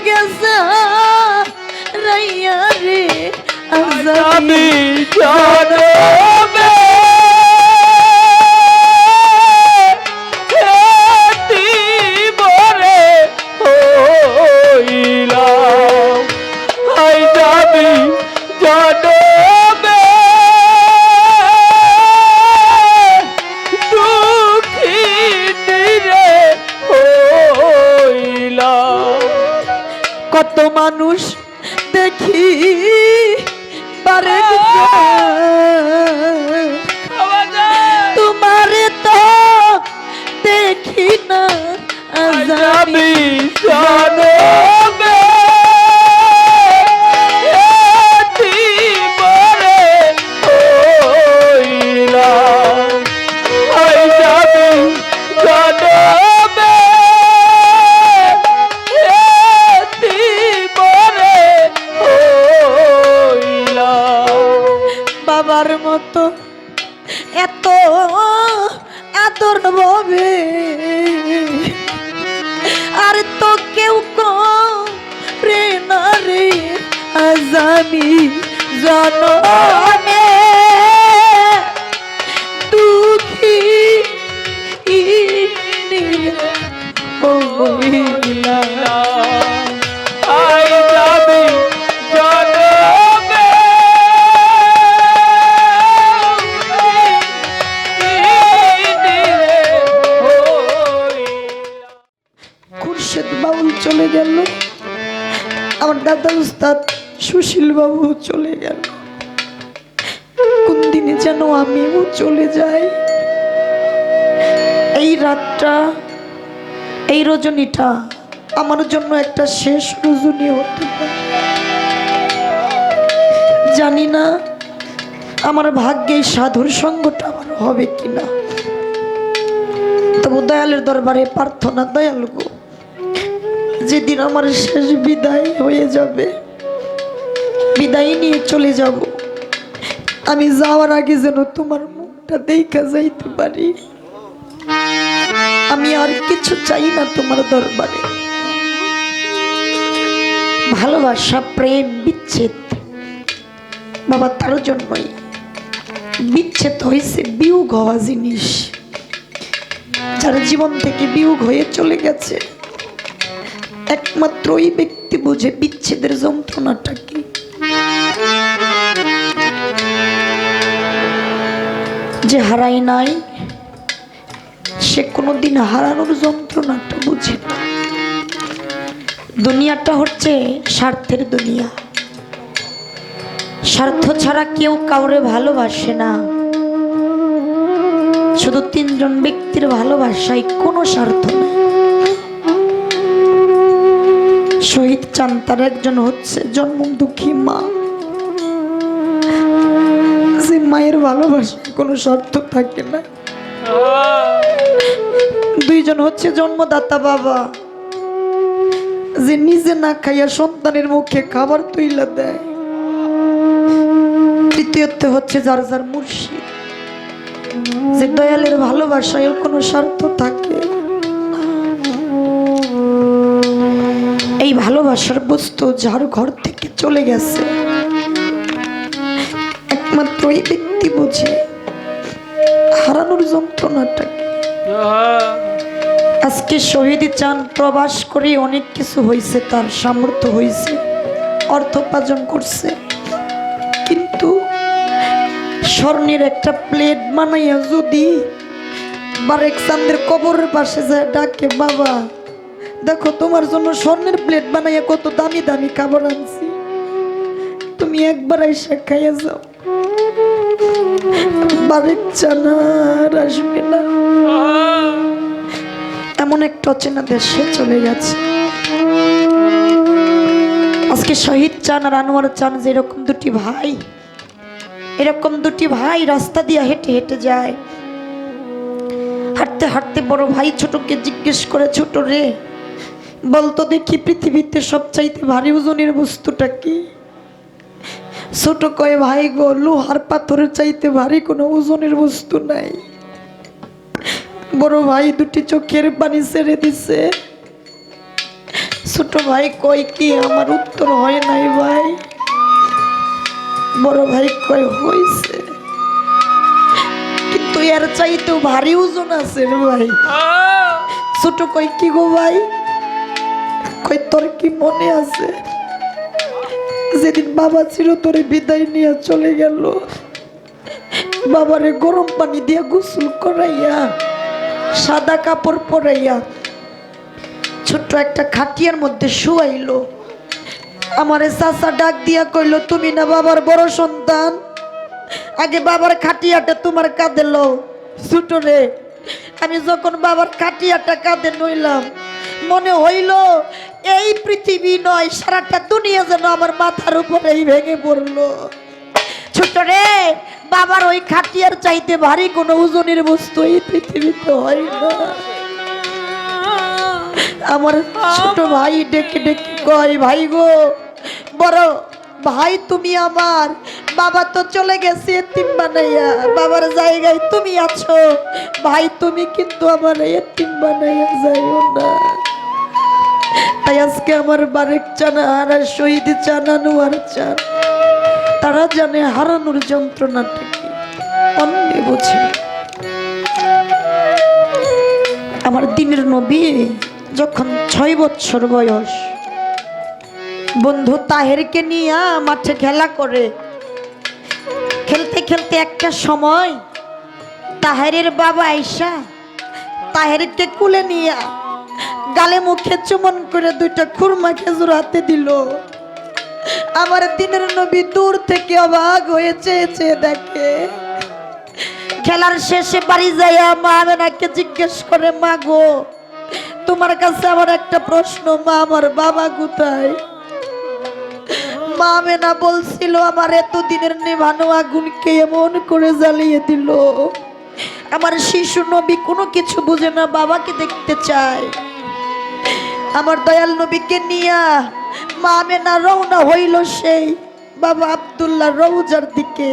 গেছে রাইয়া রে আজামি আমি আমি জনমে সুশীল বাবু চলে গেল। কোন দিনে যেন আমিও চলে যাই। এই রাতটা, এই রজনীটা আমার জন্য একটা শেষ রজনী হতে পারে। জানি না আমার ভাগ্যে সাধুর সঙ্গটা আমার হবে কিনা। তবু দয়ালের দরবারে প্রার্থনা, দয়াল গো, যেদিন আমার শেষ বিদায় হয়ে যাবে বিদায় নিয়ে চলে যাব। আমি যাওয়ার আগে যেন তোমার মুখটা দেখা যাইতে পারি। আমি আর কিছু চাই না তোমার দরবারে। ভালোবাসা, প্রেম, বিচ্ছেদ। বাবা, তার জন্যই বিচ্ছেদ হয়েছে, বিয়োগ হওয়া জিনিস। যার জীবন থেকে বিয়োগ হয়ে চলে গেছে, একমাত্র ওই ব্যক্তি বুঝে বিচ্ছেদের যন্ত্রণাটা কি? যে হারাই নাই, সে কোনোদিন হারানোর যন্ত্রণাটা বুঝে না। দুনিয়াটা হচ্ছে স্বার্থের দুনিয়া। স্বার্থ ছাড়া কেউ কাউরে ভালোবাসে না। শুধু তিনজন ব্যক্তির ভালোবাসায় কোনো স্বার্থ নেই। শহীদ চান তার একজন হচ্ছে জন্ম দুঃখী মা। মায়ের ভালোবাসায় কোনো স্বার্থ থাকে না। দুইজন হচ্ছে জন্মদাতা বাবা। যে নিজে না খাইয়া সন্তানের মুখে খাবার তুইলা দেয়। তৃতীয়ত হচ্ছে যার যার মুর্শিদ। যে দয়ালের ভালোবাসায় কোনো স্বার্থ থাকে এই ভালোবাসার বস্তু যার ঘর থেকে চলে গেছে। একমাত্র এই ব্যক্তি বুঝে হারানোর যন্ত্রণাটা আজকে শহীদ চান প্রবাস করে অনেক কিছু হয়েছে, তার সামর্থ্য হয়েছে, অর্থ উপার্জন করছে। কিন্তু স্বর্ণের একটা প্লেট বানাইয়া যদি বারেক চান্দের কবরের পাশে যায়, ডাকে, বাবা, দেখো তোমার জন্য স্বর্ণের প্লেট বানাইয়া কত দামি দামি খাবার আনছি। তুমি একবার এসে খাইয়া যাও। এমন একটা অচেনা দেশে চলে গেছে। আজকে শহীদ চান আর আনোয়ার চান যে এরকম দুটি ভাই, এরকম দুটি ভাই রাস্তা দিয়ে হেঁটে হেঁটে যায়। হাঁটতে হাঁটতে বড় ভাই ছোটকে জিজ্ঞেস করে, ছোট রে, বলতো দেখি পৃথিবীতে সবচাইতে ভারী ওজনের বস্তুটা কি? ছোট কয়ে ভাই গো লোহার পাথরের চাইতে ভারী কোনো ওজনের বস্তু নাই। বড় ভাই দুটি চোখের পানি ছেড়ে দিছে। ছোট ভাই কই কি আমার উত্তর হয় নাই ভাই? বড় ভাই কয় হয়েছে কিন্তু এর চাইতেও ভারী ওজন আছে রে ভাই। ছোট কই কি গো ভাই? কয় তোর কি মনে আছে? যেদিন বাবা ছিল, তোরে বিদায় নিয়ে চলে গেল। বাবারে গরম পানি দিয়ে গোসল করাইয়া, সাদা কাপড় পরাইয়া ছোট্ট একটা খাটিয়ার মধ্যে শুয়াইলো। আমারে চাচা ডাক দিয়া কইলো, তুমি না বাবার বড় সন্তান? আগে বাবার খাটিয়াটা তোমার কাঁধে লো ছোট রে, আমি যখন বাবার খাটিয়াটা কাঁধে নইলাম, মনে হইল এই পৃথিবী নয়, সারাটা দুনিয়া যেন আমার মাথার উপরেই ভেঙে পড়ল। ছোট রে, বাবার ওই খাটিয়ার চাইতে ভারী কোনো ওজনের বস্তু এই পৃথিবীতে হয় না। আমার ছোট ভাই ডেকে ডেকে কয়, ভাই গো, বড় ভাই তুমি আমার, বাবা তো চলে গেছে এতিম বানাইয়া, বাবার জায়গায় তুমি আছো, ভাই তুমি কিন্তু আমার এতিম বানাইয়া যাইও না। আজকে আমার বারেক চানা আর শহীদ চানানু আর চান। তারা জানে হারানোর যন্ত্রণাটা কি। অন্যে বোঝে আমার দিনের নবী যখন ছয় বছর বয়স, বন্ধু তাহেরকে নিয়ে মাঠে খেলা করে। খেলতে খেলতে একটা সময় তাহেরের বাবা আইসা তাহেরকে কুলে নিয়ে গালে মুখে চুমন করে দুইটা খুরমা খেজুর হাতে দিল। আমার দিনের নবী দূর থেকে অবাক হয়ে চেয়ে চেয়ে দেখে। খেলার শেষে বাড়ি যাইয়া মা আমেনাকে জিজ্ঞেস করে, মা গো, তোমার কাছে আমার একটা প্রশ্ন, মা, আমার বাবা কোথায়? মা আমেনা বলছিল, আমার এতদিনের নেভানো আগুনকে এমন করে জ্বালিয়ে দিল। আমার শিশু নবী কোনো কিছু বুঝে না, বাবাকে দেখতে চায়। আমার দয়াল নবীকে নিয়া মা আমেনা রওনা হইল সেই বাবা আব্দুল্লাহ রৌজার দিকে।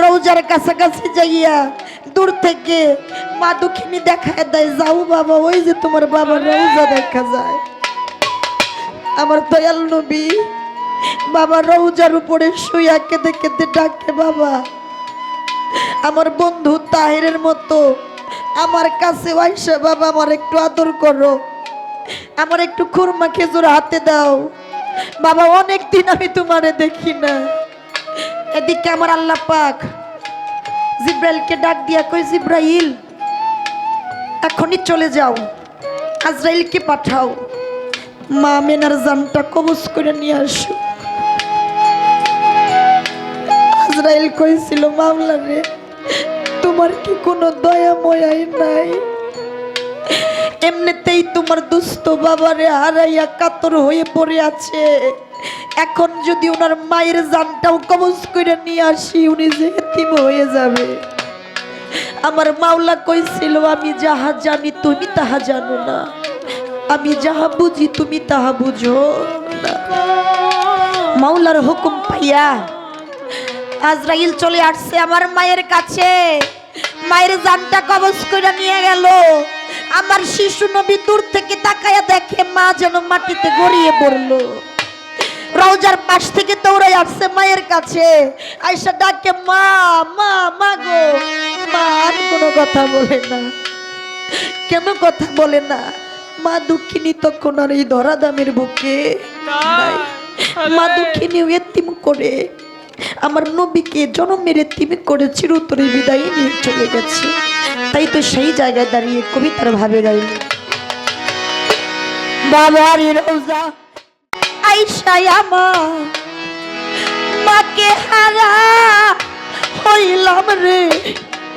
রৌজার কাছাকাছি যাইয়া দূর থেকে মা দুঃখিনী দেখায় দেয়, যাও বাবা, ওই যে তোমার বাবা রৌজা দেখা যায়। আমার দয়াল নবী বাবা রৌজার উপরে শুইয়া কেঁদে কেঁদে ডাকে, বাবা, আমার বন্ধু তাহিরের মতো আমার কাছে আইসা, বাবা, আমার একটু আদর করো। আমার একটু খুরমা খেজুর হাতে দাও। বাবা, অনেক দিন আমি তোমারে দেখি না। এদিকে আমার আল্লাহ পাক জিব্রাইলকে ডাক দিয়া কই জিব্রাইল, এখনই চলে যাও। আজরাইলকে পাঠাও। মা মেনার জানটা কবজ করে নিয়ে আসো। আজরাইল কইছিল মামলা রে তোমার কি কোনো দয়া ময়াই নাই? এমনিতেই তোমার দুস্থ বাবারে হারাইয়া কাতর হয়ে পড়ে আছে। এখন যদি ওনার মায়ের জানটাও কবজ করে নিয়ে আসি, উনি যে এতিম হয়ে যাবে। আমার মাওলা কইছিল, আমি যাহা জানি তুমি তাহা জানো না। আমি যাহা বুঝি তুমি তাহা বুঝো মাওলার হুকুম পাইয়া আজরাইল চলে আসছে আমার মায়ের কাছে। মায়ের জানটা কবজ করে নিয়ে গেল। আমার শিশু নবী দূর থেকে তাকায়া দেখে মা যেন মাটিতে গড়িয়ে পড়ল। রওজার পাশ থেকে দৌড়াই আসছে মায়ের কাছে। আইসা ডাকে মা মা মা গো। মা আর কোনো কথা বলে না। কেন কথা বলে না? মা দুঃখিনী তখন আর এই ধরাদামের বুকে মা দুঃখিনী এতিম করে। আমার নবীকে জনমের এতিম করে চিরতরে বিদায় নিয়ে চলে গেছে। তাই তো সেই জায়গায় দাঁড়িয়ে কবিতার ভাবে গাইল। বাবার রোজা আইসাই আমার, মাকে হারা হইলাম রে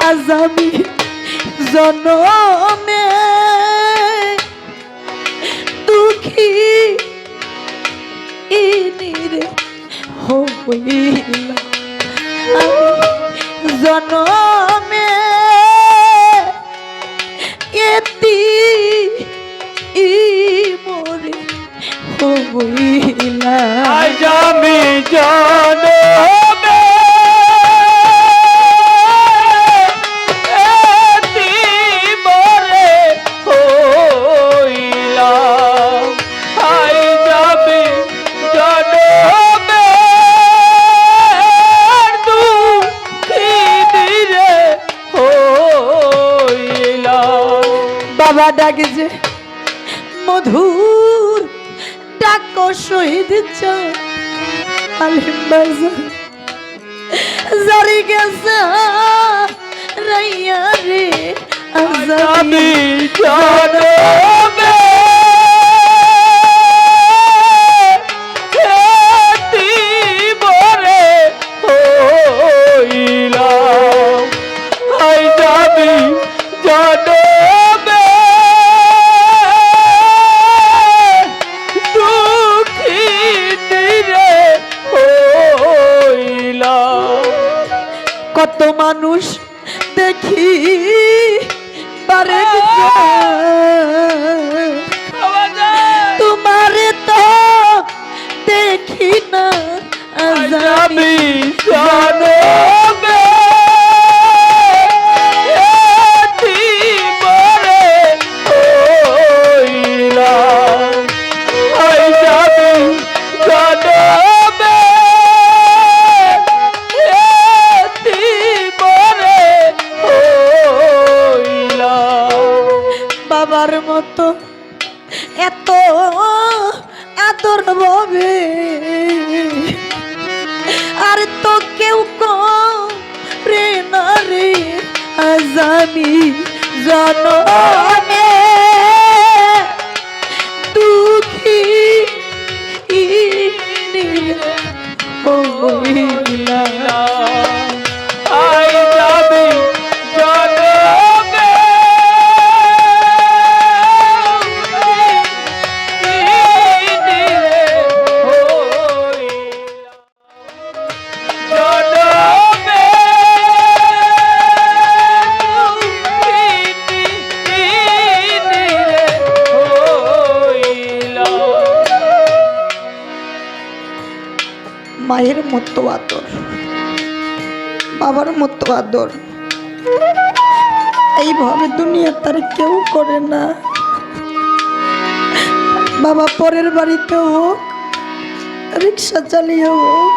আজ আমি জনমে। দুঃখী ইনিরে হইলাম জনমে এতি ই মরে হইলাম আমি জনমে চাঁদ আলিম বাজার জারি গেছে রাইয়া রে আজামি আমি হইলা মতো আদর। এইভাবে দুনিয়া তার কেউ করে না। বাবা পরের বাড়িতে হোক, রিক্সা চালিয়ে হোক,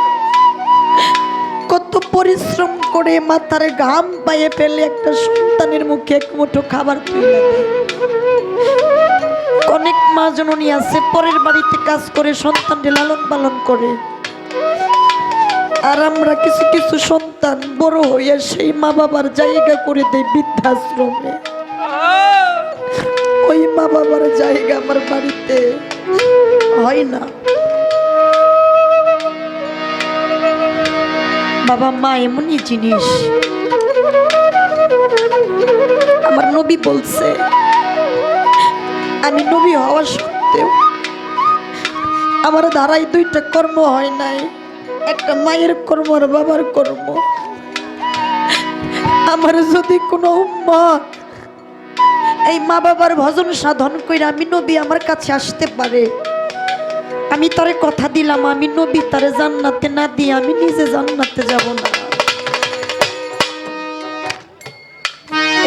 কত পরিশ্রম করে মাথার ঘাম পায়ে ফেলে একটা সন্তানের মুখে এক মুঠো খাবার তুলে অনেক মা জননী আছে, পরের বাড়িতে কাজ করে সন্তানটি লালন পালন করে। আর আমরা কিছু কিছু সন্তান বড় হইয়া সেই মা বাবার জায়গা করে দেয় বৃদ্ধাশ্রমে। ওই মা বাবার জায়গা আমার বাড়িতে হয় না। বাবা মা এমনই জিনিস। আমার নবী বলছে, আমি নবী হওয়া সত্ত্বেও আমার ধারায় দুইটা কর্ম হয় নাই। একটা মায়ের কর্ম, আর বাবার কর্ম। আমার যদি কোনো উম্মত এই মা বাবার ভজন সাধন করে আমি নবী আমার কাছে আসতে পারে, আমি তারে কথা দিলাম, আমি নবী তারে জান্নাতে না দিয়ে আমি নিজে জান্নাতে যাব না।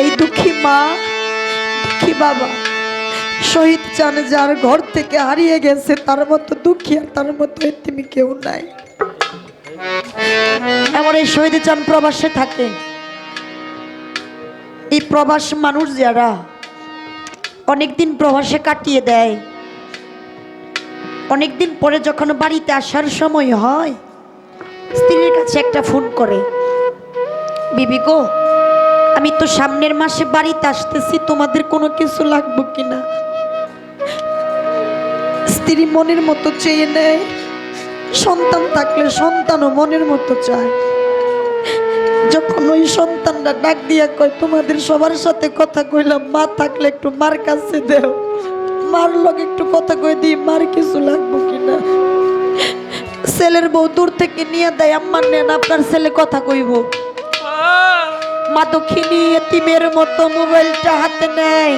এই দুঃখী মা, দুঃখী বাবা, শহীদ চান যার ঘর থেকে হারিয়ে গেছে, তার মতো দুঃখী আর তার মতো তুমি কেউ নাই। এমন এই শহীদ চান প্রবাসে থাকে এই প্রবাস মানুষ যারা, অনেকদিন প্রবাসে কাটিয়ে দেয়। অনেকদিন পরে যখন বাড়িতে আসার সময় হয়, স্ত্রীর কাছে একটা ফোন করে, বিবি গো, আমি তো সামনের মাসে বাড়িতে আসতেছি, তোমাদের কোনো কিছু লাগবে কিনা? স্ত্রী মনের মতো চেয়ে নেয়। সন্তান থাকলে সন্তানও মনের মতো চায়। যখন ওই সন্তানরা ডাক দিয়া কয়, তোমাদের সবার সাথে কথা কইলাম, মা থাকলে একটু মার কাছে দেও। মার লোক একটু কথা কই দিই, মার কিছু লাগবো কিনা? ছেলের বউ দূর থেকে নিয়ে দেয় আম্মার নেন, আপনার ছেলে কথা কইব। মা দক্ষিণী এতিমের মতো মোবাইলটা হাতে নেয়।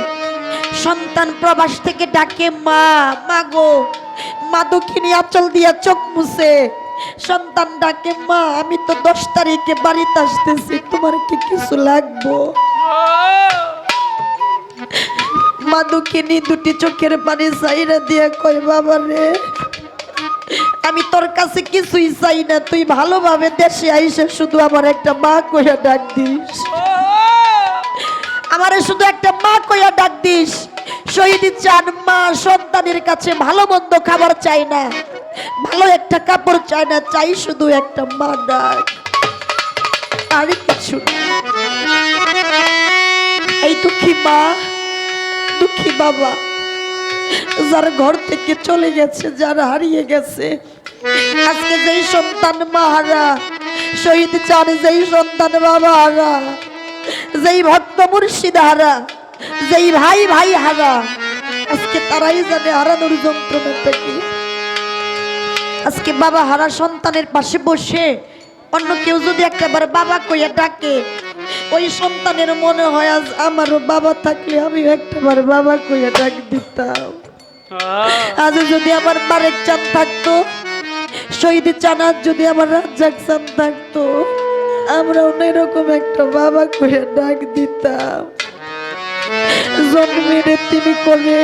সন্তান প্রবাস থেকে ডাকে, মা মা গো মা দক্ষিণী আচল দিয়া চোখ মুছে। সন্তান ডাকে মা, আমি তো দশ তারিখে বাড়িতে আসতেছি, তোমার কি কিছু লাগবো? মা দক্ষিণী দুটি চোখের পানি চাইরা দিয়া কয়, বাবা রে, আমি তোর কাছে কিছুই চাই না, তুই ভালোভাবে দেশে আইসে শুধু আমার একটা মা কইয়া ডাক দিস। আমারে শুধু একটা মা কইয়া ডাক দিস। শহীদ চান, মা সন্তানের কাছে ভালো মন্দ খাবার চাই না। ভালো একটা কাপড় চাই না, চাই শুধু একটা মা ডাক আর কিছু এই দুঃখী মা, দুঃখী বাবা, যার ঘর থেকে চলে গেছে, যার হারিয়ে গেছে, আজকে যেই সন্তান মাহারা, শহীদ চান যেই সন্তান বাবা হারা যেই ভক্ত মুর্শিদ হারা যেই ভাই ভাই হারা আজকে তারাই জানে হারানোর যন্ত্রণাটা কি। আজকে বাবা হারা সন্তানের পাশে বসে অন্য কেউ যদি একটাবার বাবা কইয়া ডাকে ওই সন্তানের মনে হয় আজ আমারও বাবা থাকলে আমি একটাবার বাবা কইয়া ডাক দিতাম। আজ যদি আমার বারেক চান থাকতো শহীদ চানার যদি আমার রাজ্জাক চান থাকতো আমরা অন্যরকম একটা বাবা কইয়া ডাক দিতাম। জন্মের তিনি করে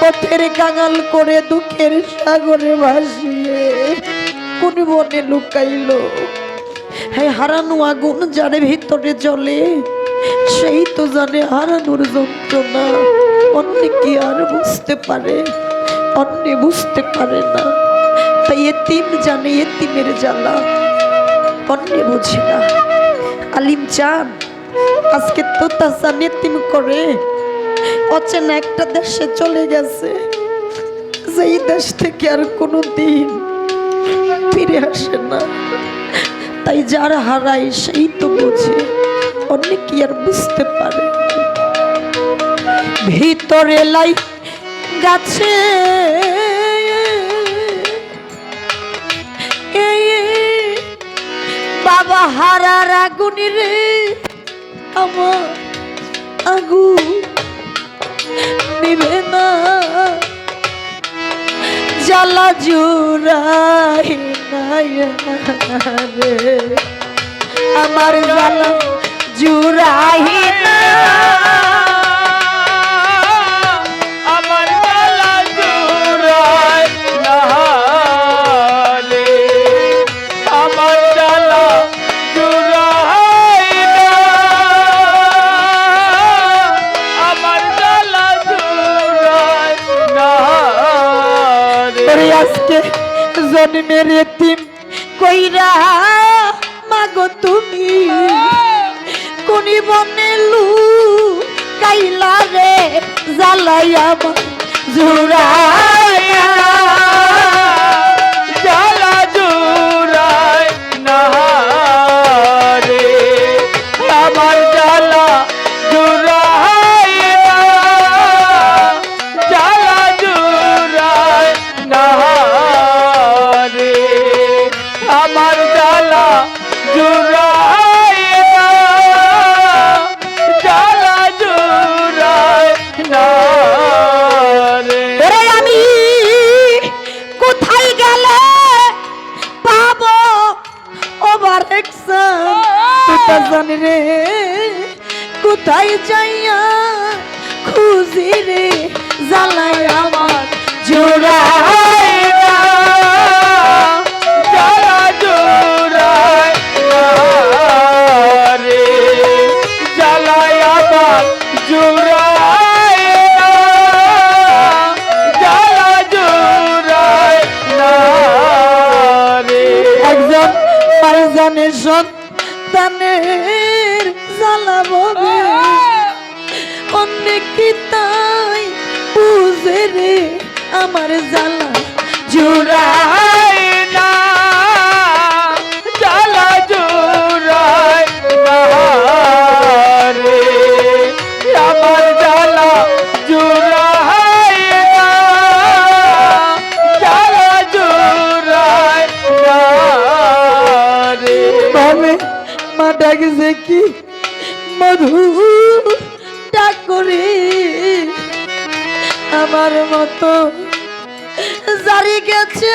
পথের কাঙাল করে দুঃখের সাগরে ভাসিয়ে কোন বনে লুকাইলো। হ্যাঁ হারানো আগুন যারে ভিতরে জ্বলে, সেই তো জানে হারানোর যন্ত্রণা। অন্য কি আর বুঝতে পারে, অন্য বুঝতে পারে না। তাই এতিম জানে এতিমের জ্বালা, অন্য বুঝে না। আলিম চান আজকে তো তাসা নেতিম করে। অচেনা একটা দেশে চলে গেছে। সেই দেশ থেকে আর কোনো দিন ফিরে আসে না। তাই যারা হারায় সেই তো বোঝে অনেক আর বুঝতে পারে। ভিতরে লাই গাছে। বাবা হারার আগুনি রে আমার আগু নিবে না। জ্বালা জুড়াই রে আমার জ্বালা জুড়াই না জ্বালা জোড়ায় না রে। একজন পাইজানের সন্তানের মতো জারি গেছে।